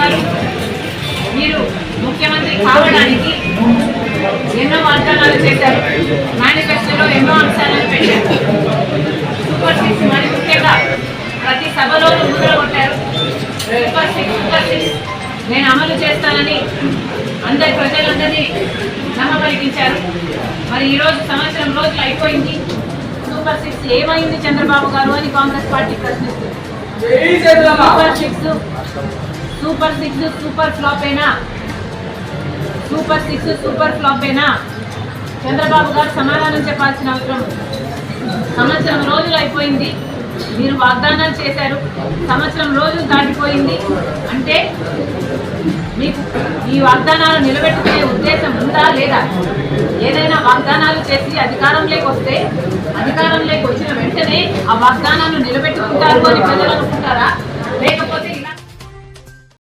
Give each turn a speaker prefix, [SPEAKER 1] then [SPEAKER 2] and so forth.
[SPEAKER 1] గారు మీరు ముఖ్యమంత్రి కావడానికి ఎన్నో వాగ్దానాలు చేశారు. మేనిఫెస్టోలో ఎన్నో అంశాలను పెట్టారు. సూపర్ సిక్స్ మరి ముఖ్యంగా ప్రతి సభలో ముద్ర కొట్టారు. Super six super six. నేను అమలు చేస్తానని అందరి ప్రజలందరినీ నమ్మపలికించారు మరి ఈరోజు సంవత్సరం రోజులు అయిపోయింది. సూపర్ సిక్స్ ఏమైంది చంద్రబాబు గారు అని Congress party ప్రశ్నిస్తుంది. Super six super six super ఫ్లాపేనా super six super ఫ్లాపేనా చంద్రబాబు గారు సమాధానం చెప్పాల్సిన అవసరం. సంవత్సరం రోజులు అయిపోయింది. మీరు వాగ్దానాలు చేశారు. సంవత్సరం రోజులు దాటిపోయింది. అంటే మీకు ఈ వాగ్దానాలు నిలబెట్టుకునే ఉద్దేశం ఉందా లేదా? ఏదైనా వాగ్దానాలు చేసి అధికారంలోకి వస్తే అధికారంలోకి వచ్చిన మాత్రమే ఆ వాగ్దానాన్ని నిలబెట్టుకుంటారు అని ప్రజలు అనుకుంటారా? లేకపోతే